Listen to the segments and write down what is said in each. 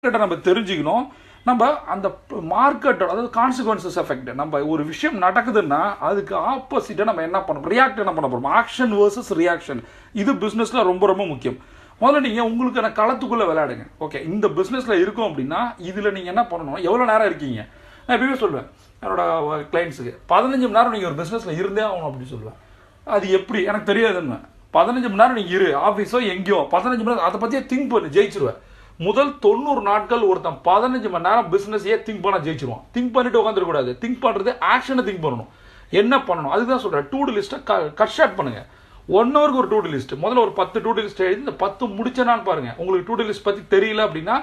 மார்க்கெட்டை நம்ம தெரிஞ்சுக்கணும். நம்ம அந்த மார்க்கெட்டோட அதாவது கான்சிக்வன்சஸ் எஃபெக்ட் நம்ம ஒரு விஷயம் நடக்குதுன்னா அதுக்கு ஆப்போசிட்டாக நம்ம என்ன பண்ணணும்? ரியாக்ட் என்ன பண்ண போகிறோம் ஆக்ஷன் வேர்சஸ் ரியாக்ஷன் இது பிஸ்னஸில் ரொம்ப ரொம்ப முக்கியம். முதல்ல நீங்கள் உங்களுக்கான களத்துக்குள்ளே விளையாடுங்க. ஓகே இந்த பிஸ்னஸில் இருக்கும் அப்படின்னா இதில் நீங்கள் என்ன பண்ணணும்? எவ்வளோ நேரம் இருக்கீங்க? நான் எப்பயுமே சொல்லுவேன் என்னோட கிளைண்ட்ஸுக்கு பதினஞ்சு மணி நேரம் நீங்கள் ஒரு பிஸ்னஸில் இருந்தே ஆகணும் அப்படின்னு சொல்லுவேன். அது எப்படி? எனக்கு தெரியாதுன்னு. பதினஞ்சு மணி நேரம் நீங்கள் இரு. ஆஃபீஸோ எங்கேயோ. பதினஞ்சு மணி நேரம் அதை பற்றியே திங்க் பண்ணு. ஜெயிச்சிருவேன். முதல் தொண்ணூறு நாட்கள் ஒருத்தன் பதினஞ்சு மணி நேரம் பிஸ்னஸையே திங்க் பண்ண ஜெயிச்சிருவான். திங்க் பண்ணிட்டு உட்காந்துருக்கூடாது திங்க் பண்ணுறது ஆக்ஷனை திங்க் பண்ணணும். என்ன பண்ணணும்? அதுதான் சொல்கிறேன் டூ லிஸ்ட்டை க கட் ஷார்ட் பண்ணுங்கள் ஒன் ஹவருக்கு ஒரு டூ டு லிஸ்ட் முதல்ல ஒரு பத்து டூ டு லிஸ்ட் எழுதி இந்த பத்து முடிச்சனான்னு பாருங்கள் உங்களுக்கு டூ டு லிஸ்ட் பற்றி தெரியல அப்படின்னா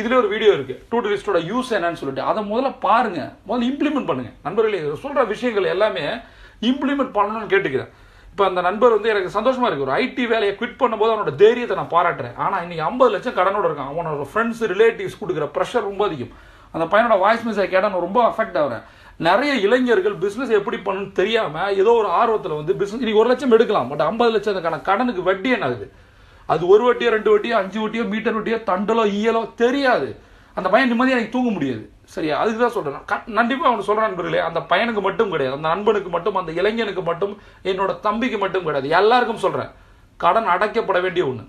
இதுலேயே ஒரு வீடியோ இருக்குது டூ டு யூஸ் என்னன்னு சொல்லிட்டு அதை முதல்ல பாருங்கள் முதல்ல இம்ப்ளிமெண்ட் பண்ணுங்கள் நண்பர்களே சொல்கிற விஷயங்கள் எல்லாமே இம்ப்ளிமெண்ட் பண்ணணும்னு கேட்டுக்கிறேன். இப்போ அந்த நண்பர் வந்து எனக்கு சந்தோஷமா இருக்கு. ஒரு ஐடி வேலையை குவிட் பண்ணும்போது அவனோட தைரியத்தை நான் பாராட்டுறேன். ஆனால் இன்னைக்கு ஐம்பது லட்சம் கடனோட இருக்கான். அவனோட ஃப்ரெண்ட்ஸ் ரிலேட்டிவ்ஸ் கொடுக்குற ப்ரெஷர் ரொம்ப அதிகம். அந்த பையனோட வாய்ஸ் மெசேஜ் கேட்டால் நான் ரொம்ப அஃபெக்ட் ஆகிறேன் நிறைய இளைஞர்கள் பிஸ்னஸ் எப்படி பண்ணணும்னு தெரியாமல் ஏதோ ஒரு ஆர்வத்தில் வந்து பிஸ்னஸ் இன்னைக்கு ஒரு லட்சம் எடுக்கலாம். பட் ஐம்பது லட்சத்துக்கான கடனுக்கு வட்டி என்ன ஆகுது அது ஒரு வட்டியோ ரெண்டு வட்டியோ அஞ்சு வட்டியோ மீட்டர் வட்டியோ தண்டலோ ஈயலோ தெரியாது. அந்த பையன் நிம்மதியாக எனக்கு தூங்க முடியாது. சரியா? அதுக்கு தான் சொல்கிறேன் கண்டிப்பாக அவனு சொல்கிற நண்பர்களே அந்த பையனுக்கு மட்டும் கிடையாது. அந்த நண்பனுக்கு மட்டும் அந்த இளைஞனுக்கு மட்டும் என்னோட தம்பிக்கு மட்டும் கிடையாது. எல்லாருக்கும் சொல்கிறேன் கடன் அடைக்கப்பட வேண்டிய ஒன்று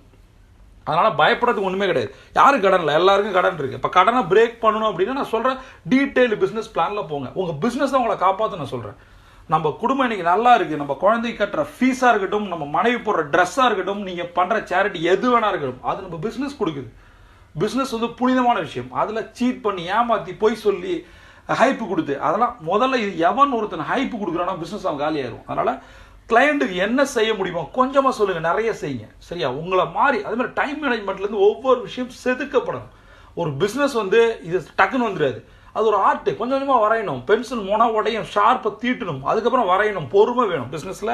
அதனால் பயப்படுறதுக்கு ஒன்றுமே கிடையாது. யாரும் கடன் இல்லை எல்லாருக்கும் கடன் இருக்குது இப்போ கடனை பிரேக் பண்ணணும் அப்படின்னா நான் சொல்கிறேன் டீட்டெயில் பிஸ்னஸ் பிளானில் போங்க. உங்கள் பிஸ்னஸ் தான் உங்களை காப்பாற்ற நான் சொல்கிறேன் நம்ம குடும்பம் இன்னைக்கு நல்லா இருக்குது நம்ம குழந்தைக்கு கட்டுற ஃபீஸாக இருக்கட்டும் நம்ம மனைவி போடுற ட்ரெஸ்ஸாக இருக்கட்டும் நீங்கள் பண்ணுற சேரிட்டி எது வேணா இருக்கட்டும் அது நம்ம பிஸ்னஸ் கொடுக்குது. பிஸ்னஸ் வந்து புனிதமான விஷயம். அதில் சீட் பண்ணி ஏமாற்றி பொய் சொல்லி ஹைப்பு கொடுத்து அதெல்லாம் முதல்ல இது எவன் ஒருத்தன் ஹைப்பு கொடுக்குறானா பிஸ்னஸ் அவன் காலியாயிரும். அதனால் கிளையண்ட்டுக்கு என்ன செய்ய முடியுமோ கொஞ்சமாக சொல்லுங்கள் நிறைய செய்யுங்க. சரியா? உங்களை மாறி அதே மாதிரி டைம் மேனேஜ்மெண்ட்லேருந்து ஒவ்வொரு விஷயம் செதுக்கப்படணும். ஒரு பிஸ்னஸ் வந்து இது டக்குன்னு வந்துடாது. அது ஒரு ஆர்ட் கொஞ்சம் கொஞ்சமாக வரையணும். பென்சில் மொன உடையும் ஷார்ப்பை தீட்டணும். அதுக்கப்புறம் வரையணும். பொறுமை வேணும். பிஸ்னஸில்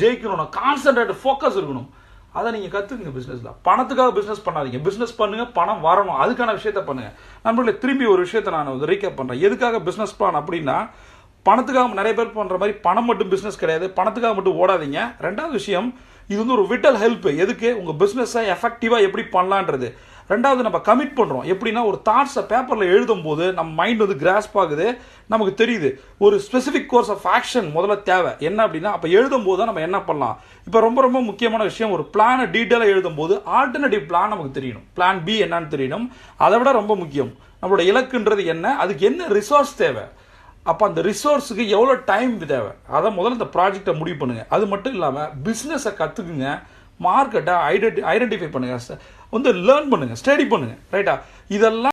ஜெயிக்கணும் கான்சன்ட்ரேட் ஃபோக்கஸ் இருக்கணும். அதை நீங்கள் கற்றுக்குங்க பிஸ்னஸில் பணத்துக்காக பிஸ்னஸ் பண்ணாதீங்க. பிஸ்னஸ் பண்ணுங்கள் பணம் வரணும். அதுக்கான விஷயத்த பண்ணுங்கள் நம்மளே திரும்பி ஒரு விஷயத்தை நான் வந்து ரீகேப் பண்ணுறேன் எதுக்காக பிஸ்னஸ் பிளான் அப்படின்னா பணத்துக்காக நிறைய பேர் பண்ணுற மாதிரி பணம் மட்டும் பிஸ்னஸ் கிடையாது. பணத்துக்காக மட்டும் ஓடாதீங்க. ரெண்டாவது விஷயம் இது வந்து ஒரு விட்டல் ஹெல்ப் எதுக்கு? உங்கள் பிஸ்னஸை எஃபெக்டிவாக எப்படி பண்ணலான்றது. ரெண்டாவது நம்ம கமிட் பண்ணுறோம் எப்படின்னா ஒரு தாட்ஸை பேப்பரில் எழுதும் போது நம்ம மைண்ட் வந்து கிராஸ்ப் ஆகுது. நமக்கு தெரியுது. ஒரு ஸ்பெசிஃபிக் கோர்ஸ் ஆஃப் ஆக்ஷன் முதல்ல தேவை. என்ன அப்படின்னா அப்போ எழுதும் போது தான் நம்ம என்ன பண்ணலாம்? இப்போ ரொம்ப ரொம்ப முக்கியமான விஷயம் ஒரு பிளானை டீட்டெயிலாக எழுதும் போது ஆல்டர்னேட்டிவ் பிளான் நமக்கு தெரியணும். பிளான் பி என்னன்னு தெரியணும். அதை விட ரொம்ப முக்கியம். நம்மளோட இலக்குன்றது என்ன? அதுக்கு என்ன ரிசோர்ஸ் தேவை? அப்போ அந்த ரிசோர்ஸுக்கு எவ்வளோ டைம் தேவை? அதை முதல்ல இந்த ப்ராஜெக்டை முடிவு பண்ணுங்கள் அது மட்டும் இல்லாமல் பிஸ்னஸை கற்றுக்குங்க மார்க்கெட்டை ஐடென்டி ஐடென்டிஃபை பண்ணுங்கள் வந்து லேர்ன் பண்ணுங்கள் ஸ்டடி பண்ணுங்கள் ரைட்டா இதெல்லாம்